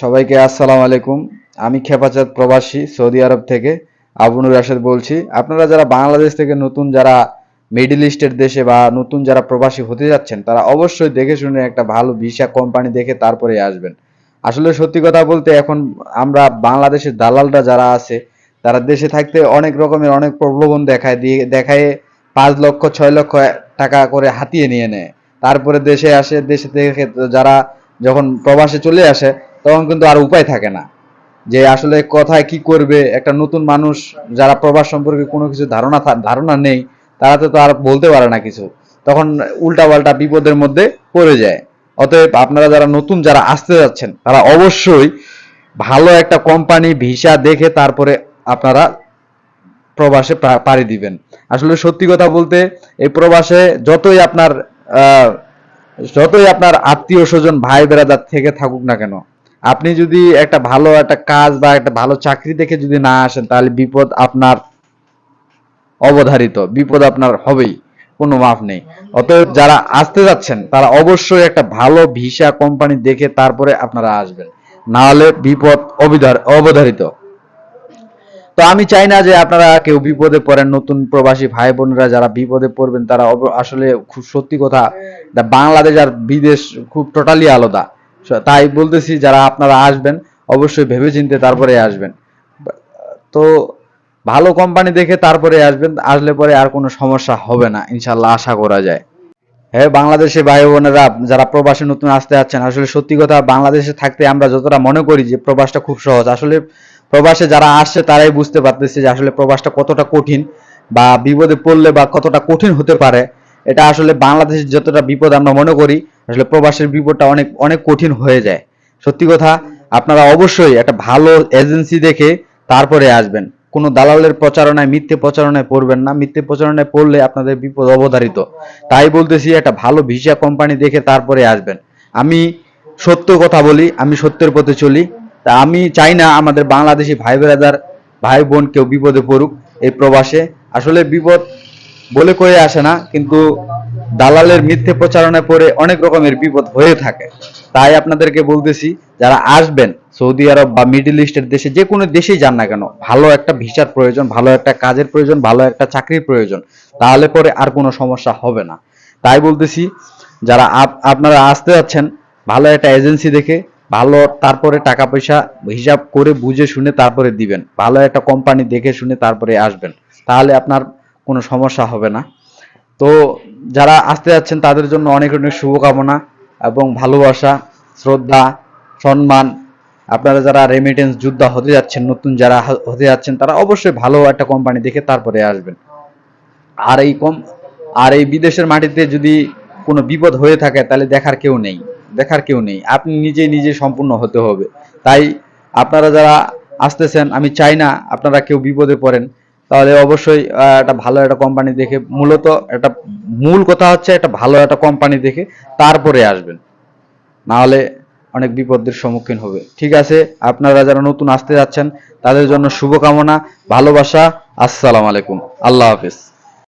সবাইকে আসসালামু আলাইকুম। আমি খেপাচাঁদ প্রবাসী সৌদি আরব থেকে আবুনুর রাশেদ বলছি। আপনারা যারা বাংলাদেশ থেকে নতুন, যারা মিডল ইস্টের দেশে বা নতুন যারা প্রবাসী হতে যাচ্ছেন, তারা অবশ্যই দেখে শুনে একটা ভালো ভিসা কোম্পানি দেখে তারপরে আসবেন। আসলে সত্যি কথা বলতে এখন আমরা বাংলাদেশের দালালরা যারা আছে, তারা দেশে থাকতে অনেক রকমের অনেক প্রলোভন দেখায়, দিয়ে দেখায়, পাঁচ লক্ষ, ছয় লক্ষ টাকা করে হাতিয়ে নিয়ে নেয়। তারপরে দেশে আসে, দেশে থেকে যারা যখন প্রবাসে চলে আসে তখন কিন্তু আর উপায় থাকে না। যে আসলে কোথায় কি করবে, একটা নতুন মানুষ যারা প্রবাস সম্পর্কে কোনো কিছু ধারণা ধারণা নেই, তারা তো আর বলতে পারে না কিছু। তখন উল্টা পাল্টা বিপদের মধ্যে পড়ে যায়। অতএব আপনারা যারা নতুন, যারা আসতে যাচ্ছেন, তারা অবশ্যই ভালো একটা কোম্পানি, ভিসা দেখে তারপরে আপনারা প্রবাসে পাড়ি দিবেন। আসলে সত্যি কথা বলতে, এই প্রবাসে যতই আপনার যতই আপনার আত্মীয় স্বজন ভাই বেড়াদার থেকে থাকুক না কেন আপনি যদি একটা ভালো একটা কাজ বা একটা ভালো চাকরি দেখে যদি না আসেন তাহলে বিপদ আপনার অবধারিত বিপদ আপনার হবেই কোনো মাফ নেই। অতএব যারা আসতে যাচ্ছেন তারা অবশ্যই একটা ভালো ভিসা কোম্পানি দেখে তারপরে আপনারা আসবেন। না হলে বিপদ অবিধার অবধারিত। তো আমি চাই না যে আপনারা কেউ বিপদে পড়েন নতুন প্রবাসী ভাই বোনেরা যারা বিপদে পড়বেন তারা আসলে খুব সত্যি কথা বাংলাদেশ আর বিদেশ খুব টোটালি আলাদা। তাই বলতেছি যারা আপনারা আসবেন, অবশ্যই ভেবেচিন্তে তারপরে আসবেন। তো ভালো কোম্পানি দেখে তারপরে আসবেন, আসলে পরে আর কোনো সমস্যা হবে না ইনশাল্লাহ আশা করা যায়। হ্যাঁ বাংলাদেশে ভাই বোনেরা, যারা প্রবাসে নতুন আসতে যাচ্ছেন, আসলে সত্যি কথা, বাংলাদেশে থাকতে আমরা যতটা মনে করি যে প্রবাসটা খুব সহজ। আসলে প্রবাসে যারা আসছে, তারাই বুঝতে পারতেছে যে আসলে প্রবাসটা কতটা কঠিন বা বিপদে পড়লে বা কতটা কঠিন হতে পারে। এটা আসলে বাংলাদেশের যতটা বিপদ আমরা মনে করি আসলে প্রবাসের বিপদটা অনেক অনেক কঠিন হয়ে যায়। সত্যি কথা, আপনারা অবশ্যই একটা ভালো এজেন্সি দেখে তারপরে আসবেন। কোনো দালালের প্রচারণায়, মিথ্যে প্রচারণায় পড়বেন না। মিথ্যে প্রচারণায় পড়লে আপনাদের বিপদ অবধারিত। তাই বলতেছি, একটা ভালো ভিসা কোম্পানি দেখে তারপরে আসবেন। আমি সত্য কথা বলি, আমি সত্যের পথে চলি। তা আমি চাই না আমাদের বাংলাদেশি ভাই বেড়াদার ভাই বোন কেউ বিপদে পড়ুক এই প্রবাসে। আসলে বিপদ বলে কয়ে আসে না, কিন্তু দালালের মিথ্যে প্রচারণায় পড়ে অনেক রকমের বিপদ হয়ে থাকে। তাই আপনাদেরকে বলতেছি, যারা আসবেন সৌদি আরব বা মিডল ইস্টের দেশে, যে কোনো দেশেই যান না কেন, ভালো একটা ভিসার প্রয়োজন, ভালো একটা কাজের প্রয়োজন, ভালো একটা চাকরির প্রয়োজন, তাহলে পরে আর কোনো সমস্যা হবে না। তাই বলতেছি, যারা আপনারা আসতে যাচ্ছেন, ভালো একটা এজেন্সি দেখে, ভালো তারপরে টাকা পয়সা হিসাব করে বুঝে শুনে তারপরে দিবেন। ভালো একটা কোম্পানি দেখে শুনে তারপরে আসবেন। তাহলে আপনার কোনো সমস্যা হবে না। তো যারা আসতে যাচ্ছেন, তাদের জন্য অনেক অনেক শুভকামনা এবং ভালোবাসা, শ্রদ্ধা, সম্মান। আপনারা যারা রেমিটেন্স যোদ্ধা হতে যাচ্ছেন, নতুন যারা হতে যাচ্ছেন, তারা অবশ্যই ভালো একটা কোম্পানি দেখে তারপরে আসবেন। আর এই কম আর এই বিদেশের মাটিতে যদি কোনো বিপদ হয়ে থাকে, তাহলে দেখার কেউ নেই। দেখার কেউ নেই। আপনি নিজে নিজে সম্পূর্ণ হতে হবে। তাই আপনারা যারা আসতেছেন, আমি চাই না আপনারা কেউ বিপদে পড়েন। তাহলে অবশ্যই একটা ভালো একটা কোম্পানি দেখে, মূলত একটা, মূল কথা হচ্ছে একটা ভালো একটা কোম্পানি দেখে তারপরে আসবেন। নাহলে অনেক বিপদের সম্মুখীন হবে। ঠিক আছে, আপনারা যারা নতুন আসতে যাচ্ছেন, তাদের জন্য শুভকামনা, ভালোবাসা, আসসালামু আলাইকুম। আল্লাহ হাফিজ।